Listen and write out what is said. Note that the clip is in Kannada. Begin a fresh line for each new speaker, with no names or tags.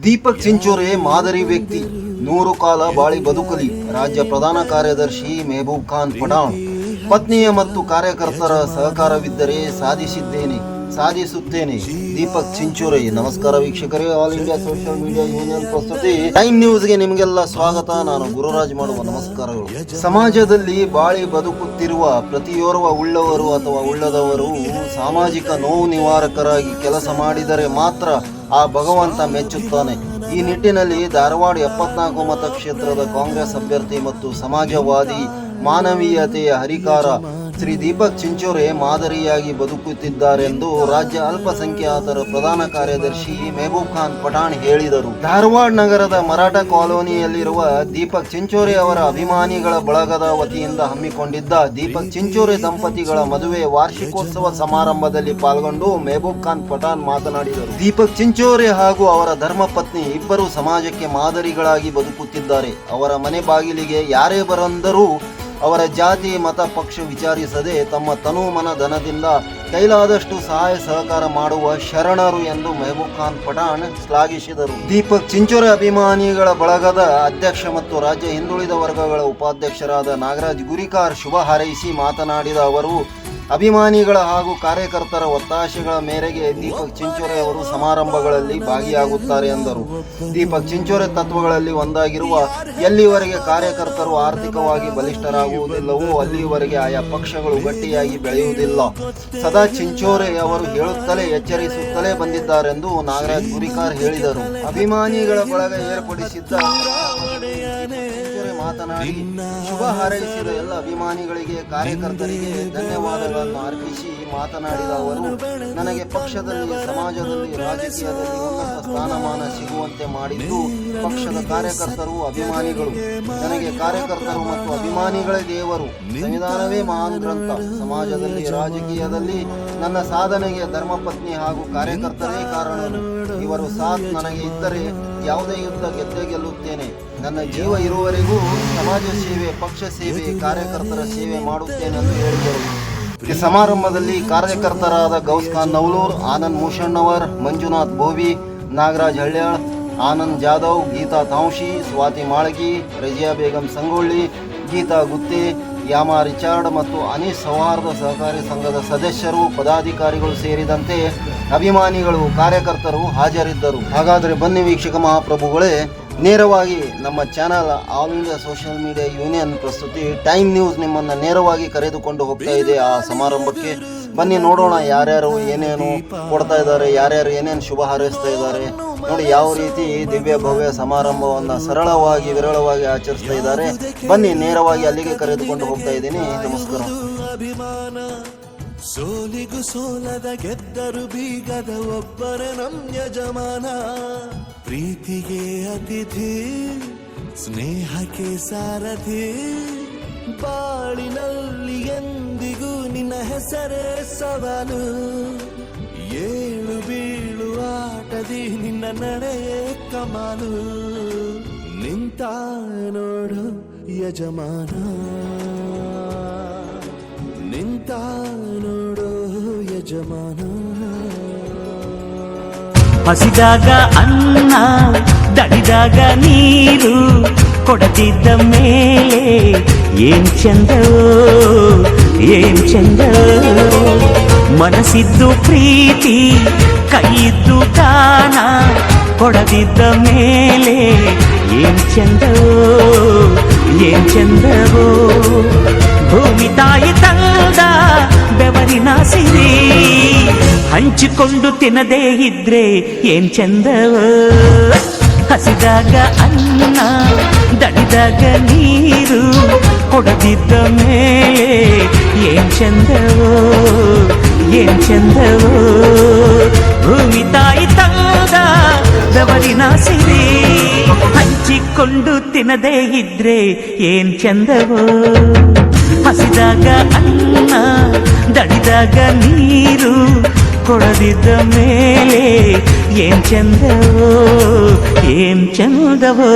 ದೀಪಕ್ ಚಿಂಚೋರೆ ಮಾದರಿ ವ್ಯಕ್ತಿ. ನೂರು ಕಾಲ ಬಾಳಿ ಬದುಕಲಿ. ರಾಜ್ಯ ಪ್ರಧಾನ ಕಾರ್ಯದರ್ಶಿ ಮೆಹಬೂಬ್ ಖಾನ್ ಪಠಾಣ್. ಪತ್ನಿಯ ಮತ್ತು ಕಾರ್ಯಕರ್ತರ ಸಹಕಾರವಿದ್ದರೆ ಸಾಧಿಸಿದ್ದೇನೆ, ಸಾಧಿಸುತ್ತೇನೆ. ದೀಪಕ್ ಚಿಂಚೋರೆ, ನಮಸ್ಕಾರ ವೀಕ್ಷಕರೇ. All India social media union ಪ್ರಸ್ತುತಿ. ಟೈಮ್ ನ್ಯೂಸ್ಗೆ ನಿಮಗೆಲ್ಲ ಸ್ವಾಗತ. ನಾನು ಗುರುರಾಜ್ ಮಾಡುವ ನಮಸ್ಕಾರಗಳು. ಸಮಾಜದಲ್ಲಿ ಬಾಳಿ ಬದುಕುತ್ತಿರುವ ಪ್ರತಿಯೋರ್ವ ಉಳ್ಳವರು ಅಥವಾ ಉಳ್ಳದವರು ಸಾಮಾಜಿಕ ನೋವು ನಿವಾರಕರಾಗಿ ಕೆಲಸ ಮಾಡಿದರೆ ಮಾತ್ರ ಆ ಭಗವಂತ ಮೆಚ್ಚುತ್ತಾನೆ. ಈ ನಿಟ್ಟಿನಲ್ಲಿ ಧಾರವಾಡ ಎಪ್ಪತ್ನಾಲ್ಕು ಮತಕ್ಷೇತ್ರದ ಕಾಂಗ್ರೆಸ್ ಅಭ್ಯರ್ಥಿ ಮತ್ತು ಸಮಾಜವಾದಿ ಮಾನವೀಯತೆಯ ಹರಿಕಾರ ಶ್ರೀ ದೀಪಕ್ ಚಿಂಚೋರೆ ಮಾದರಿಯಾಗಿ ಬದುಕುತ್ತಿದ್ದಾರೆಂದು ರಾಜ್ಯ ಅಲ್ಪಸಂಖ್ಯಾತರ ಪ್ರಧಾನ ಕಾರ್ಯದರ್ಶಿ ಮೆಹಬೂಬ್ ಖಾನ್ ಪಠಾಣ್ ಹೇಳಿದರು. ಧಾರವಾಡ ನಗರದ ಮರಾಠ ಕಾಲೋನಿಯಲ್ಲಿರುವ ದೀಪಕ್ ಚಿಂಚೋರೆ ಅವರ ಅಭಿಮಾನಿಗಳ ಬಳಗದ ವತಿಯಿಂದ ಹಮ್ಮಿಕೊಂಡಿದ್ದ ದೀಪಕ್ ಚಿಂಚೋರೆ ದಂಪತಿಗಳ ಮದುವೆ ವಾರ್ಷಿಕೋತ್ಸವ ಸಮಾರಂಭದಲ್ಲಿ ಪಾಲ್ಗೊಂಡು ಮೆಹಬೂಬ್ ಖಾನ್ ಪಠಾಣ್ ಮಾತನಾಡಿದರು. ದೀಪಕ್ ಚಿಂಚೋರೆ ಹಾಗೂ ಅವರ ಧರ್ಮಪತ್ನಿ ಇಬ್ಬರು ಸಮಾಜಕ್ಕೆ ಮಾದರಿಗಳಾಗಿ ಬದುಕುತ್ತಿದ್ದಾರೆ. ಅವರ ಮನೆ ಬಾಗಿಲಿಗೆ ಯಾರೇ ಬರಂದರೂ ಅವರ ಜಾತಿ, ಮತ, ಪಕ್ಷ ವಿಚಾರಿಸದೆ ತಮ್ಮ ತನು ಮನ ಧನದಿಂದ ಕೈಲಾದಷ್ಟು ಸಹಾಯ, ಸಹಕಾರ ಮಾಡುವ ಶರಣರು ಎಂದು ಮೆಹಬೂಬ್ ಖಾನ್ ಪಠಾಣ್ ಶ್ಲಾಘಿಸಿದರು. ದೀಪಕ್ ಚಿಂಚೋರೆ ಅಭಿಮಾನಿಗಳ ಬಳಗದ ಅಧ್ಯಕ್ಷ ಮತ್ತು ರಾಜ್ಯ ಹಿಂದುಳಿದ ವರ್ಗಗಳ ಉಪಾಧ್ಯಕ್ಷರಾದ ನಾಗರಾಜ್ ಗುರಿಕಾರ್ ಶುಭ ಹಾರೈಸಿ ಮಾತನಾಡಿದ ಅವರು ಅಭಿಮಾನಿಗಳ ಹಾಗೂ ಕಾರ್ಯಕರ್ತರ ಒತ್ತಾಶೆಗಳ ಮೇರೆಗೆ ದೀಪಕ್ ಚಿಂಚೋರೆ ಅವರು ಸಮಾರಂಭಗಳಲ್ಲಿ ಭಾಗಿಯಾಗುತ್ತಾರೆ ಎಂದರು. ದೀಪಕ್ ಚಿಂಚೋರೆ ತತ್ವಗಳಲ್ಲಿ ಒಂದಾಗಿರುವ ಎಲ್ಲಿವರೆಗೆ ಕಾರ್ಯಕರ್ತರು ಆರ್ಥಿಕವಾಗಿ ಬಲಿಷ್ಠರಾಗುವುದಿಲ್ಲವೋ ಅಲ್ಲಿಯವರೆಗೆ ಆಯಾ ಪಕ್ಷಗಳು ಗಟ್ಟಿಯಾಗಿ ಬೆಳೆಯುವುದಿಲ್ಲ. ಸದಾ ಚಿಂಚೋರೆ ಅವರು ಹೇಳುತ್ತಲೇ ಎಚ್ಚರಿಸುತ್ತಲೇ ಬಂದಿದ್ದಾರೆಂದು ನಾಗರಾಜ್ ಗುರಿಕಾರ್ ಹೇಳಿದರು. ಅಭಿಮಾನಿಗಳ ಬಳಗ ಏರ್ಪಡಿಸಿದ್ದ ಮಾತನಾಡಿ ಶುಭ ಹಾರೈಸಿದ ಎಲ್ಲ ಅಭಿಮಾನಿಗಳಿಗೆ, ಕಾರ್ಯಕರ್ತರಿಗೆ ಧನ್ಯವಾದಗಳನ್ನು ಅರ್ಪಿಸಿ ಮಾತನಾಡಿದ ಅವರು, ನನಗೆ ಪಕ್ಷದಲ್ಲಿ, ಸಮಾಜದಲ್ಲಿ, ರಾಜಕೀಯದಲ್ಲಿ ಉನ್ನತ ಸ್ಥಾನಮಾನ ಸಿಗುವಂತೆ ಮಾಡಿದ್ದು ಪಕ್ಷದ ಕಾರ್ಯಕರ್ತರು ಅಭಿಮಾನಿಗಳು. ನನಗೆ ಕಾರ್ಯಕರ್ತರು ಮತ್ತು ಅಭಿಮಾನಿಗಳೇ ದೇವರು. ಸಂವಿಧಾನವೇ ಮಹಾನ್ ಗ್ರಂಥ. ಸಮಾಜದಲ್ಲಿ, ರಾಜಕೀಯದಲ್ಲಿ ನನ್ನ ಸಾಧನೆಗೆ ಧರ್ಮಪತ್ನಿ ಹಾಗೂ ಕಾರ್ಯಕರ್ತರೇ ಕಾರಣ ಇವರು ಸಾಥ್ ನನಗೆ ಇದ್ದರೆ ಯಾವುದೇ ಯುದ್ಧ ಗೆದ್ದೇ ಗೆಲ್ಲುತ್ತೇನೆ. ನನ್ನ ಜೀವ ಇರುವವರೆಗೂ ಸಮಾಜ ಸೇವೆ, ಪಕ್ಷ ಸೇವೆ, ಕಾರ್ಯಕರ್ತರ ಸೇವೆ ಮಾಡುತ್ತೇನೆ ಎಂದು ಹೇಳಿದರು. ಈ ಸಮಾರಂಭದಲ್ಲಿ ಕಾರ್ಯಕರ್ತರಾದ ಗೌಸ್ ಖಾನ್ ನವಲೂರ್, ಆನಂದ್ ಮೂಷಣ್ಣವರ್, ಮಂಜುನಾಥ್ ಬೋವಿ, ನಾಗರಾಜ್ ಹಳ್ಯಾಳ್, ಆನಂದ್ ಜಾಧವ್, ಗೀತಾ ತಾಂಶಿ ಸ್ವಾತಿ ಮಾಳಗಿ, ರಜಿಯಾ ಬೇಗಂ ಸಂಗೊಳ್ಳಿ, ಗೀತಾ ಗುತ್ತೆ ಯಾಮಾ ರಿಚಾರ್ಡ್ ಮತ್ತು ಅನಿ ಸೌಹಾರ್ದ ಸಹಕಾರಿ ಸಂಘದ ಸದಸ್ಯರು, ಪದಾಧಿಕಾರಿಗಳು ಸೇರಿದಂತೆ ಅಭಿಮಾನಿಗಳು, ಕಾರ್ಯಕರ್ತರು ಹಾಜರಿದ್ದರು. ಹಾಗಾದರೆ ಬನ್ನಿ ವೀಕ್ಷಕ ಮಹಾಪ್ರಭುಗಳೇ, ನೇರವಾಗಿ ನಮ್ಮ channel all India social media union ಪ್ರಸ್ತುತಿ ಟೈಮ್ ನ್ಯೂಸ್ ನಿಮ್ಮನ್ನು ನೇರವಾಗಿ ಕರೆದುಕೊಂಡು ಹೋಗ್ತಾ ಇದೆ. ಆ ಸಮಾರಂಭಕ್ಕೆ ಬನ್ನಿ ನೋಡೋಣ ಯಾರ್ಯಾರು ಏನೇನು ಕೊಡ್ತಾ ಇದ್ದಾರೆ, ಯಾರ್ಯಾರು ಏನೇನು ಶುಭ ಹಾರೈಸ್ತಾ ಇದ್ದಾರೆ. ನೋಡಿ ಯಾವ ರೀತಿ ದಿವ್ಯ ಭವ್ಯ ಸಮಾರಂಭವನ್ನು ಸರಳವಾಗಿ, ವಿರಳವಾಗಿ ಆಚರಿಸ್ತಾ ಇದ್ದಾರೆ. ಬನ್ನಿ, ನೇರವಾಗಿ ಅಲ್ಲಿಗೆ ಕರೆದುಕೊಂಡು ಹೋಗ್ತಾ ಇದ್ದೀನಿ. ನಮಸ್ಕಾರ.
ಅಭಿಮಾನ, ಸೋಲಿಗು ಸೋಲದ ಗೆದ್ದರು ಬೀಗದ ಒಬ್ಬರ ನಮ್ ಯಜಮಾನ ಪ್ರೀತಿಗೆ ಅತಿಥಿ, ಸ್ನೇಹಕ್ಕೆ ಸಾರಥಿ. ಬಾಳಿನಲ್ಲಿ ಎಂದಿಗೂ ನಿನ್ನ ಹೆಸರೇ ಸವಾಲು. ಏಳು ಬೀಳು ಆಟದಿ ನಿನ್ನ ನಡೆಯೇ ಕಮಾಲು ನಿಂತ ನೋಡು ಯಜಮಾನ ನಿಂತ ನೋಡು ಯಜಮಾನ
ಹಸಿದಾಗ ಅನ್ನ ದಡಿದಾಗ ನೀರು ಕೊಡದಿದ್ದ ಮೇಲೆ ಏನ್ ಚಂದವೋ ಏನ್ ಚಂದವೋ ಮನಸ್ಸಿದ್ದು ಪ್ರೀತಿ ಕೈಯಿದ್ದು ದಾನ ಕೊಡದಿದ್ದ ಮೇಲೆ ಏನ್ ಚಂದವೋ ಏನ್ ಚಂದವೋ ಭೂಮಿ ತಾಯಿ ತಂದ ಬೆವರಿನ ಸಿರಿ ಹಂಚಿಕೊಂಡು ತಿನ್ನದೇ ಇದ್ರೆ ಏನ್ ಚಂದವ ಹಸಿದಾಗ ಅನ್ನ ದಡಿದಾಗ ನೀರು ಕೊಡದಿದ್ದ ಮೇಲೆ ಏನ್ ಚಂದವೋ ಏನ್ ಚಂದವೋ ಬೆವರಿನ ಹಂಚಿಕೊಂಡು ತಿನ್ನದೇ ಇದ್ರೆ ಏನ್ ಚಂದವೋ? ಹಸಿದಾಗ ಅನ್ನ ದಡಿದಾಗ ನೀರು, ಕೊಡದಿದ್ದ ಮೇಲೆ ಏನ್ ಚಂದವೋ ಏನ್ ಚಂದವೋ?